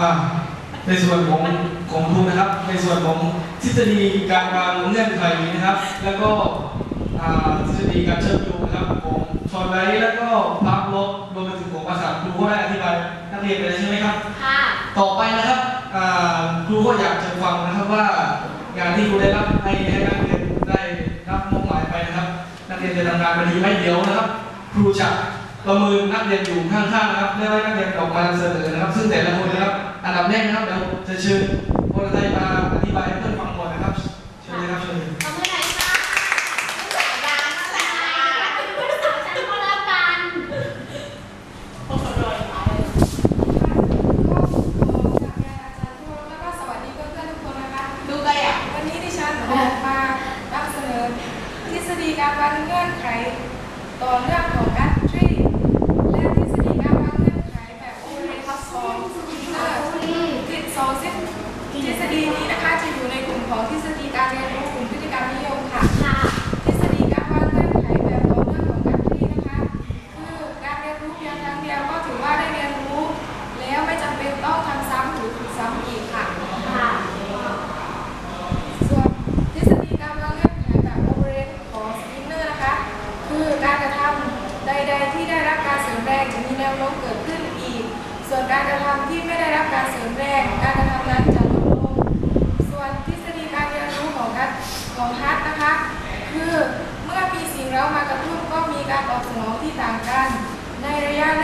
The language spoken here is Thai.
อ่าในส่วนของของครูนะครับ ในส่วนของทฤษฎีการวางเงื่อนไขนะครับ แล้วก็อ่าทฤษฎีการเชื่อมโยงนะครับของชอนไลท์แล้วก็พาร์คลบรวมไปถึงของภาษาครูก็ได้อธิบายนักเรียนไปแล้วใช่ไหมครับค่ะต่อไปนะครับอ่าครูก็อยากจะฟังนะครับว่างานที่ครูได้รับให้ให้นักเรียนได้รับมอบหมายไปนะครับ นักเรียนจะทำงานมาดีไหมเดี๋ยวนะครับ ครูจะ ประเมินนักเรียนอยู่ข้างๆนะครับได้ให้นักเรียนออกมาเสนอนะครับ ซึ่งแต่ละคนนะครับอันดับแรกนะครับเดี๋ยวจะเชิญคนไทยมาอธิบายให้เพื่อนฟังก่อนนะครับเชิญเลยครับเชิญเลยขอไหนคะผู้สาดานนั่นแหละผู้สาวฉันก็รับกันพวกเขาโดนไปก็ขอจากงานอาจารย์ทุกคนแล้วก็สวัสดีเพื่อนๆทุกคนนะคะดูไปอะวันนี้ดิฉันออกมานำเสนอทฤษฎีการวางเงื่อนไขต่อเรื่องของการทรีและทฤษฎีการวางเงื่อนไขแบบโอ เรทัสองสปีเตอร์ติดสองซึ่งทฤษฎีนี้นะคะ ส่วนการกระทำที่ไม่ได้รับการเสริมแรงการกระทำนั้นจะลดลง ส่วนทฤษฎีการเรียนรู้ของกัตของฮัตนะคะ คือเมื่อมีสิ่งเร้ามากระตุ้นก็มีการตอบสนองที่ต่างกัน ในระยะแร